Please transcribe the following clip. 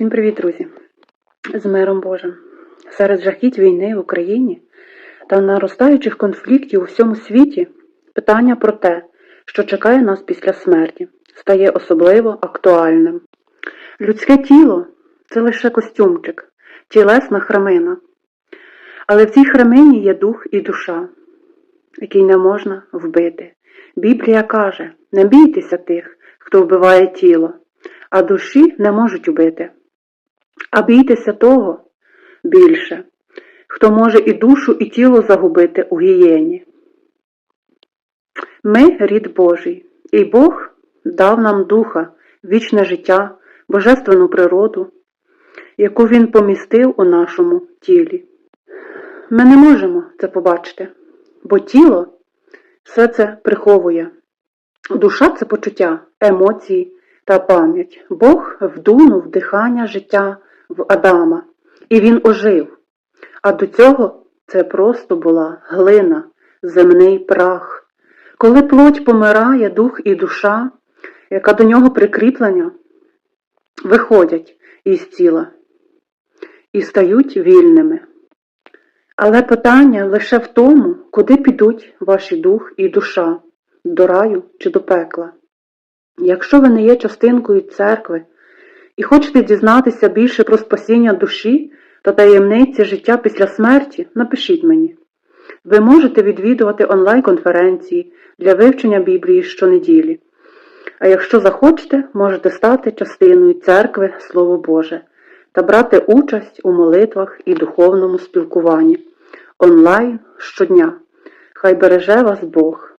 Всім привіт, друзі! З миром Божим. Серед жахіть війни в Україні та наростаючих конфліктів у всьому світі питання про те, що чекає нас після смерті, стає особливо актуальним. Людське тіло це лише костюмчик, тілесна храмина. Але в цій храмині є дух і душа, який не можна вбити. Біблія каже: не бійтеся тих, хто вбиває тіло, а душі не можуть убити. А бійтеся того більше, хто може і душу, і тіло загубити у гієні. Ми рід Божий, і Бог дав нам духа, вічне життя, божественну природу, яку Він помістив у нашому тілі. Ми не можемо це побачити, бо тіло все це приховує. Душа це почуття, емоції та пам'ять. Бог вдунув дихання життя в Адама, і він ожив. А до цього це просто була глина, земний прах. Коли плоть помирає, дух і душа, яка до нього прикріплення, виходять із тіла і стають вільними. Але питання лише в тому, куди підуть ваші дух і душа, до раю чи до пекла. Якщо ви не є частинкою церкви і хочете дізнатися більше про спасіння душі та таємниці життя після смерті, напишіть мені. Ви можете відвідувати онлайн-конференції для вивчення Біблії щонеділі. А якщо захочете, можете стати частиною церкви Слово Боже та брати участь у молитвах і духовному спілкуванні онлайн щодня. Хай береже вас Бог.